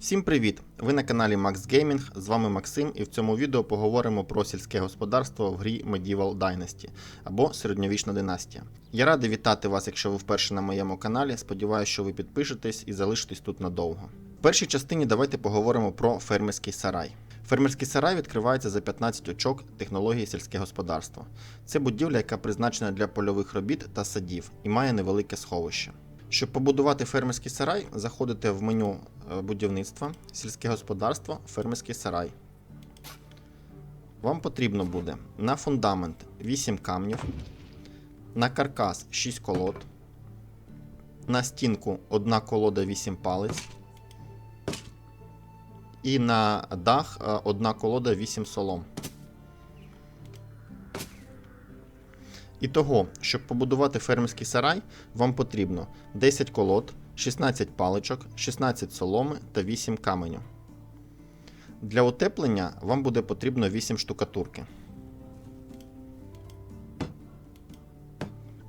Всім привіт! Ви на каналі Max Gaming, з вами Максим, і в цьому відео поговоримо про сільське господарство в грі Medieval Dynasty або Середньовічна династія. Я радий вітати вас, якщо ви вперше на моєму каналі. Сподіваюся, що ви підпишетесь і залишитесь тут надовго. В першій частині давайте поговоримо про фермерський сарай. Фермерський сарай відкривається за 15 очок технології сільське господарство. Це будівля, яка призначена для польових робіт та садів і має невелике сховище. Щоб побудувати фермерський сарай, заходите в меню е, будівництва, сільське господарство, фермерський сарай. Вам потрібно буде на фундамент 8 камнів, на каркас 6 колод, на стінку 1 колода 8 палець, і на дах 1 колода 8 солом. І того, щоб побудувати фермерський сарай, вам потрібно 10 колод, 16 паличок, 16 соломи та 8 каменю. Для утеплення вам буде потрібно 8 штукатурки.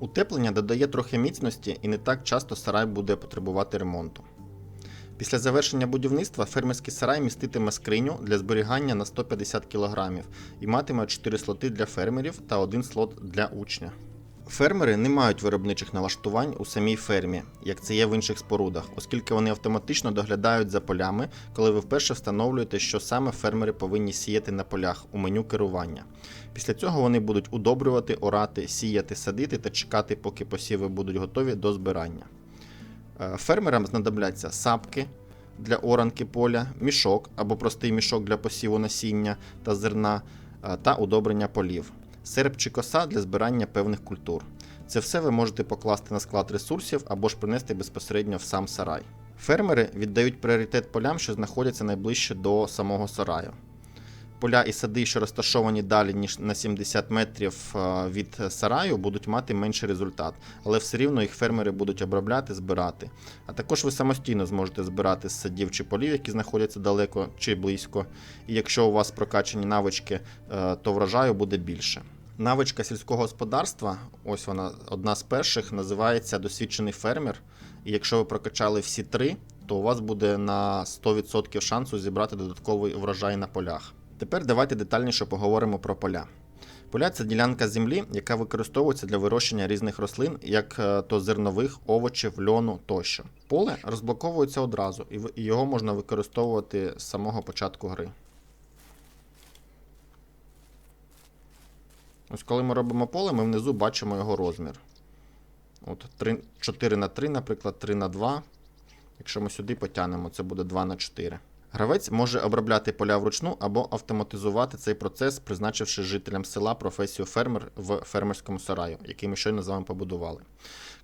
Утеплення додає трохи міцності і не так часто сарай буде потребувати ремонту. Після завершення будівництва фермерський сарай міститиме скриню для зберігання на 150 кг і матиме 4 слоти для фермерів та 1 слот для учня. Фермери не мають виробничих налаштувань у самій фермі, як це є в інших спорудах, оскільки вони автоматично доглядають за полями, коли ви вперше встановлюєте, що саме фермери повинні сіяти на полях у меню керування. Після цього вони будуть удобрювати, орати, сіяти, садити та чекати, поки посіви будуть готові до збирання. Е, Фермерам знадобляться сапки для оранки поля, мішок або простий мішок для посіву насіння та зерна е, та удобрення полів, серп чи коса для збирання певних культур. Це все ви можете покласти на склад ресурсів або ж принести безпосередньо в сам сарай. Фермери віддають пріоритет полям, що знаходяться найближче до самого сараю. Поля і сади, що розташовані далі, ніж на 70 метрів е, від сараю, будуть мати менший результат, але все рівно їх фермери будуть обробляти, збирати. А також ви самостійно зможете збирати з садів чи полів, які знаходяться далеко чи близько. І якщо у вас прокачані навички, е, то врожаю буде більше. Навичка сільського господарства, ось вона одна з перших, називається досвідчений фермер. І якщо ви прокачали всі три, то у вас буде на 100% шансу зібрати додатковий врожай на полях. Тепер давайте детальніше поговоримо про поля. Поля це ділянка землі, яка використовується для вирощення різних рослин, як е, то зернових, овочів, льону тощо. Поле розблоковується одразу, і його можна використовувати з самого початку гри. Ось коли ми робимо поле, ми внизу бачимо його розмір. От 3, 4 на 3, наприклад, 3 на 2. Якщо ми сюди потягнемо, це буде 2 на 4. Гравець може обробляти поля вручну або автоматизувати цей процес, призначивши жителям села професію фермер в фермерському сараю, який ми щойно з вами побудували.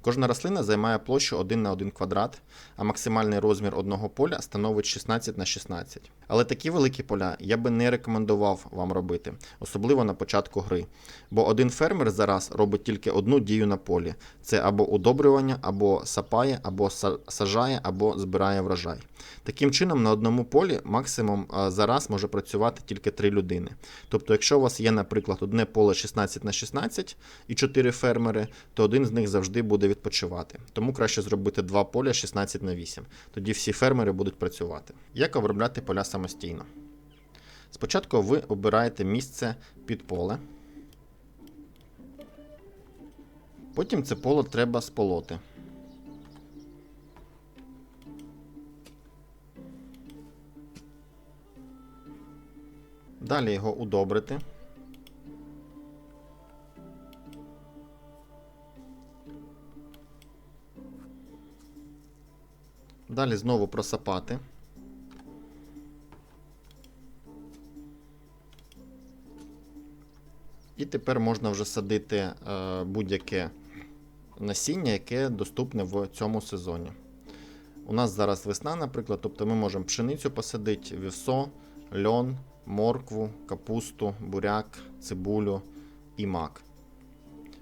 Кожна рослина займає площу 1 на 1 квадрат, а максимальний розмір одного поля становить 16 на 16. Але такі великі поля я би не рекомендував вам робити, особливо на початку гри. Бо один фермер зараз робить тільки одну дію на полі: це або удобрювання, або сапає, або сажає, або збирає врожай. Таким чином, на одному полі максимум а, зараз може працювати тільки три людини. Тобто, якщо у вас є, наприклад, одне поле 16 на 16 і 4 фермери, то один з них завжди буде відпочивати. Тому краще зробити два поля 16 на 8. Тоді всі фермери будуть працювати. Як обробляти поля самостійно? Спочатку ви обираєте місце під поле. Потім це поле треба сполоти. Далі його удобрити. Далі знову просапати. І тепер можна вже садити е, будь-яке насіння, яке доступне в цьому сезоні. У нас зараз весна, наприклад, тобто ми можемо пшеницю посадити, вівсо, льон, моркву, капусту, буряк, цибулю і мак.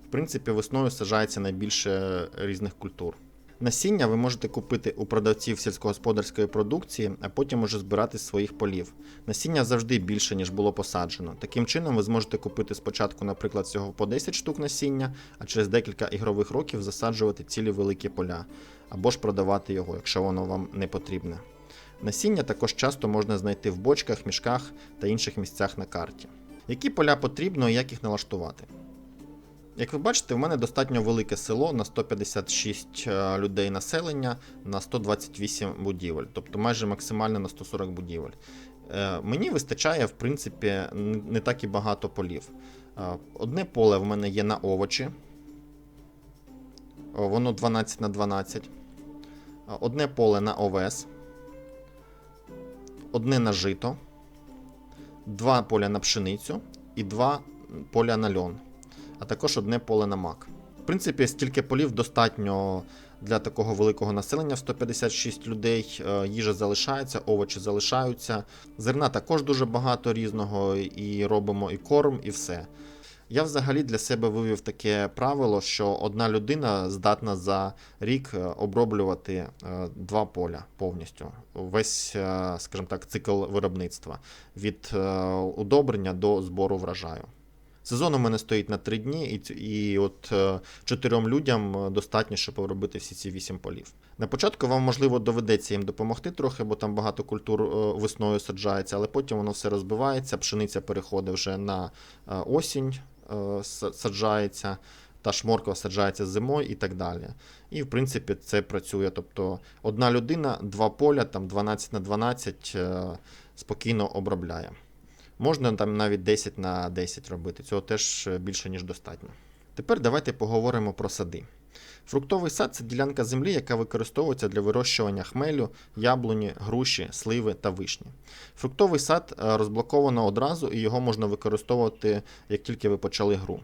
В принципі, весною саджається найбільше різних культур. Насіння ви можете купити у продавців сільськогосподарської продукції, а потім уже збирати з своїх полів. Насіння завжди більше, ніж було посаджено. Таким чином, ви зможете купити спочатку, наприклад, всього по 10 штук насіння, а через декілька ігрових років засаджувати цілі великі поля, або ж продавати його, якщо воно вам не потрібне. Насіння також часто можна знайти в бочках, мішках та інших місцях на карті. Які поля потрібно і як їх налаштувати? Як ви бачите, в мене достатньо велике село на 156 е, людей населення на 128 будівель, тобто майже максимально на 140 будівель. Е, Мені вистачає, в принципі, не так і багато полів. Е, Одне поле в мене є на овочі. Воно 12 на 12. Е, Одне поле на овес. Одне на жито. Два поля на пшеницю і два поля на льон а також одне поле на мак. В принципі, стільки полів достатньо для такого великого населення 156 людей. Е, Їжа залишається, овочі залишаються. Зерна також дуже багато різного, і робимо і корм, і все. Я взагалі для себе вивів таке правило, що одна людина здатна за рік е, оброблювати е, два поля повністю. Весь, е, скажімо так, цикл виробництва від удобрення до збору врожаю. Сезон у мене стоїть на 3 дні, і, і от чотирьом людям достатньо, щоб робити всі ці вісім полів. На початку вам, можливо, доведеться їм допомогти трохи, бо там багато культур весною саджається, але потім воно все розбивається, пшениця переходить вже на осінь, саджається, та шморква саджається зимою і так далі. І в принципі це працює. Тобто одна людина, два поля, там 12 на 12 е, спокійно обробляє. Можна там навіть 10 на 10 робити, цього теж е, більше, ніж достатньо. Тепер давайте поговоримо про сади. Фруктовий сад це ділянка землі, яка використовується для вирощування хмелю, яблуні, груші, сливи та вишні. Фруктовий сад е, розблоковано одразу і його можна використовувати, як тільки ви почали гру.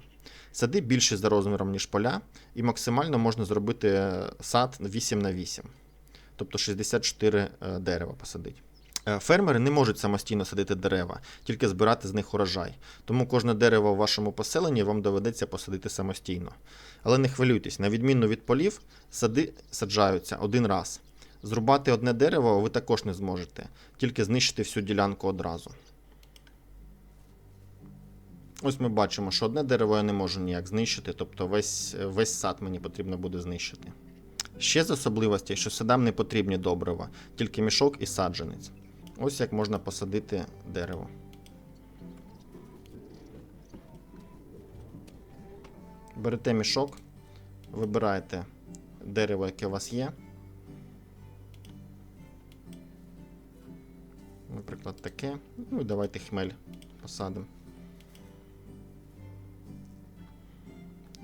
Сади більші за розміром, ніж поля, і максимально можна зробити е, сад 8 на 8, тобто 64 е, дерева посадити. Е, Фермери не можуть самостійно садити дерева, тільки збирати з них урожай. Тому кожне дерево в вашому поселенні вам доведеться посадити самостійно. Але не хвилюйтесь, на відміну від полів, сади саджаються один раз. Зрубати одне дерево ви також не зможете, тільки знищити всю ділянку одразу. Ось ми бачимо, що одне дерево я не можу ніяк знищити, тобто весь, весь сад мені потрібно буде знищити. Ще з особливостей, що садам не потрібні добрива, тільки мішок і саджанець. Ось як можна посадити дерево. Берете мішок, вибираєте дерево, яке у вас є. Наприклад, таке. Ну і давайте хмель посадимо.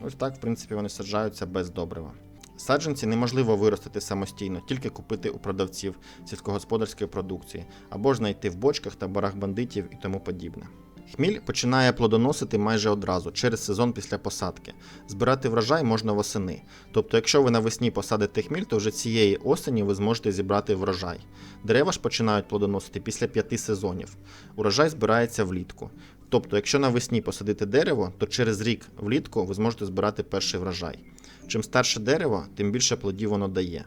Ось так, в принципі, вони саджаються без добрива. Саджанці неможливо виростити самостійно, тільки купити у продавців сільськогосподарської продукції, або ж знайти в бочках та барах бандитів і тому подібне. Хміль починає плодоносити майже одразу, через сезон після посадки. Збирати врожай можна восени. Тобто, якщо ви навесні посадите хміль, то вже цієї осені ви зможете зібрати врожай. Дерева ж починають плодоносити після п'яти сезонів. Урожай збирається влітку. Тобто, якщо навесні посадити дерево, то через рік влітку ви зможете збирати перший врожай. Чим старше дерево, тим більше плодів воно дає.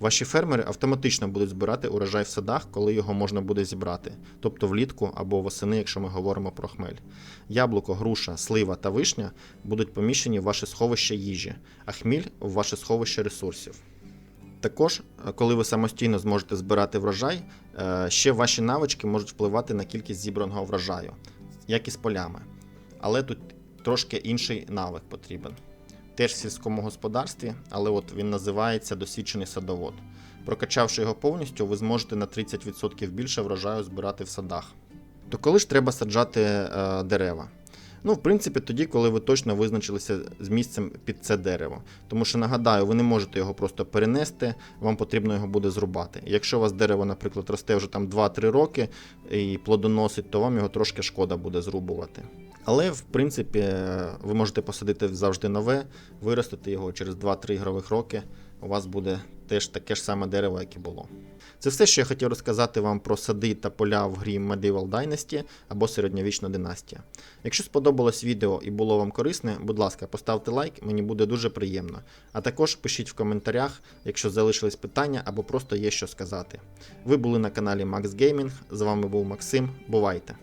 Ваші фермери автоматично будуть збирати урожай в садах, коли його можна буде зібрати, тобто влітку або восени, якщо ми говоримо про хмель. Яблуко, груша, слива та вишня будуть поміщені в ваше сховище їжі, а хміль в ваше сховище ресурсів. Також, е, коли ви самостійно зможете збирати врожай, е, ще ваші навички можуть впливати на кількість зібраного врожаю, як і з полями. Але тут трошки інший навик потрібен теж в сільському господарстві, але от він називається досвідчений садовод. Прокачавши його повністю, ви зможете на 30% більше врожаю збирати в садах. То коли ж треба саджати е, дерева? Ну, в принципі, тоді, коли ви точно визначилися з місцем під це дерево. Тому що нагадаю, ви не можете його просто перенести, вам потрібно його буде зрубати. Якщо у вас дерево, наприклад, росте вже там 2-3 роки і плодоносить, то вам його трошки шкода буде зрубувати. Але, в принципі, ви можете посадити завжди нове, виростити його через 2-3 ігрових роки. У вас буде теж таке ж саме дерево, як і було. Це все, що я хотів розказати вам про сади та поля в грі Medieval Dynasty або середньовічна династія. Якщо сподобалось відео і було вам корисне, будь ласка, поставте лайк, мені буде дуже приємно. А також пишіть в коментарях, якщо залишились питання або просто є що сказати. Ви були на каналі Max Gaming, з вами був Максим. Бувайте!